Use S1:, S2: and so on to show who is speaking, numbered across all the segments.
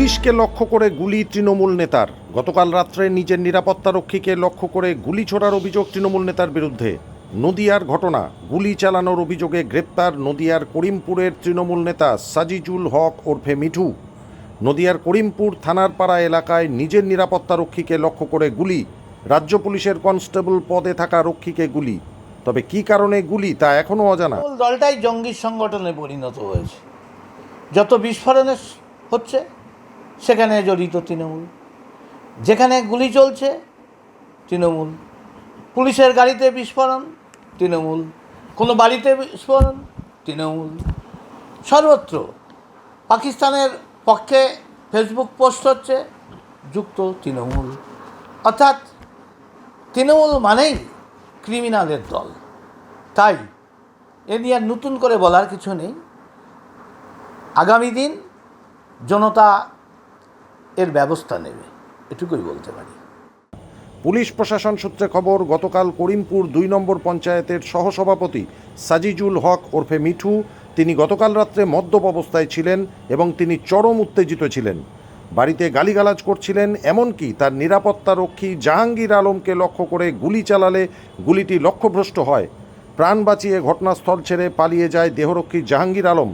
S1: পুলিশকে লক্ষ্য করে গুলি তৃণমূল নেতার। গতকাল রাত্রে নিজের নিরাপত্তারক্ষীকে লক্ষ্য করে গুলি ছোড়ার অভিযোগ তৃণমূল নেতার বিরুদ্ধে। নদিয়ার ঘটনা, গুলি চালানোর অভিযোগে গ্রেপ্তার নদিয়ার করিমপুরের তৃণমূল নেতা সাজিজুল হক ওরফে মিঠু। নদিয়ার করিমপুর থানার পাড়া এলাকায় নিজের নিরাপত্তারক্ষীকে লক্ষ্য করে গুলি। রাজ্য পুলিশের কনস্টেবল পদে থাকা রক্ষীকে গুলি। তবে কী কারণে গুলি তা এখনও অজানা।
S2: দলটাই জঙ্গি সংগঠনে পরিণত হয়েছে। যত বিস্ফোরণে হচ্ছে সেখানে জড়িত তৃণমূল। যেখানে গুলি চলছে, তৃণমূল। পুলিশের গাড়িতে বিস্ফোরণ, তৃণমূল। কোনো বাড়িতে বিস্ফোরণ, তৃণমূল। সর্বত্র। পাকিস্তানের পক্ষে ফেসবুক পোস্ট হচ্ছে, যুক্ত তৃণমূল। অর্থাৎ তৃণমূল মানেই ক্রিমিনালের দল। তাই এ নিয়ে নতুন করে বলার কিছু নেই। আগামী দিন জনতা এর ব্যবস্থা নেবে। এটুকুই বলতে পারি।
S1: পুলিশ প্রশাসন সূত্রে খবর, গতকাল করিমপুর দুই নম্বর পঞ্চায়েতের সহসভাপতি সাজিজুল হক ওরফে মিঠু, তিনি গতকাল রাত্রে মদ্যপ অবস্থায় ছিলেন এবং তিনি চরম উত্তেজিত ছিলেন। বাড়িতে গালিগালাজ করছিলেন, এমনকি তার নিরাপত্তা রক্ষী জাহাঙ্গীর আলমকে লক্ষ্য করে গুলি চালালে গুলিটি লক্ষ্যভ্রষ্ট হয়। প্রাণ বাঁচিয়ে ঘটনাস্থল ছেড়ে পালিয়ে যায় দেহরক্ষী জাহাঙ্গীর আলম।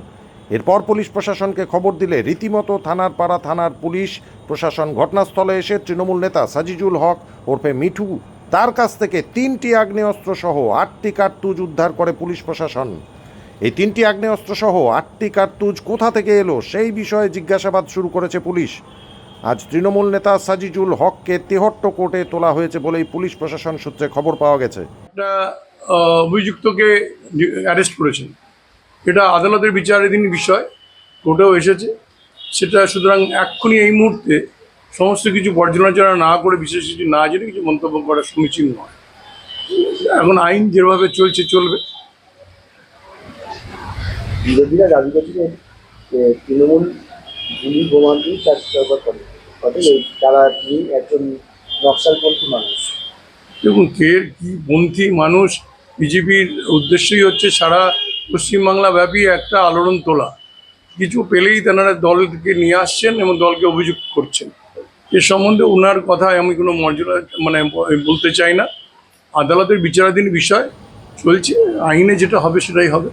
S1: এরপর পুলিশ প্রশাসনকে খবর দিলে রীতিমতো থানার পাড়া থানার পুলিশ প্রশাসন ঘটনাস্থলে এসে তৃণমূল নেতা সাজিজুল হক ওরফে মিঠু তার কাছ থেকে তিনটি আগ্নেয়াস্ত্র সহ আটটি কার্তুজ উদ্ধার করে পুলিশ প্রশাসন। এই তিনটি আগ্নেয়াস্ত্র সহ আটটি কার্তুজ কোথা থেকে এলো সেই বিষয়ে জিজ্ঞাসাবাদ শুরু করেছে পুলিশ। আজ তৃণমূল নেতা সাজিজুল হককে তেহট্ট কোর্টে তোলা হয়েছে বলেই পুলিশ প্রশাসন সূত্রে খবর পাওয়া গেছে।
S3: অভিযুক্তকে অ্যারেস্ট করেছেন। এটা আদালতের বিচারাধীন বিষয় কোর্টেও এসেছে। সেটা সুতরাং এক্ষুনি এই মুহূর্তে সমস্ত কিছু পর্যালোচনা না করে বিশেষ কিছু না জেনে কিছু মন্তব্য করা সমীচীন নয়। এখন আইন যেভাবে চলছে চলবে।
S4: বিরোধীরা দাবি তৃণমূল বোমা তার করে। অথচ তারা তিনি একজন নকশালপন্থী মানুষ।
S3: দেখুন কে কি পন্থী মানুষ বিজেপির উদ্দেশ্যই হচ্ছে সারা পশ্চিমবাংলা ব্যাপী একটা আলোড়ন তোলা। কিছু পেলেই তেনারা দলকে নিয়ে আসছেন এবং দলকে অভিযুক্ত করছেন। এ সম্বন্ধে ওনার কথায় আমি কোনো মর্যাদা মানে বলতে চাই না। আদালতের বিচারাধীন বিষয় চলছে, আইনে যেটা হবে সেটাই হবে।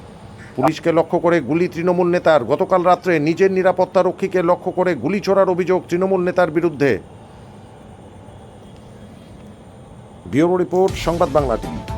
S1: পুলিশকে লক্ষ্য করে গুলি তৃণমূল নেতার। গতকাল রাত্রে নিজের নিরাপত্তা রক্ষীকে লক্ষ্য করে গুলি ছোড়ার অভিযোগ তৃণমূল নেতার বিরুদ্ধে। ব্যুরো রিপোর্ট, সংবাদ বাংলা টিভি।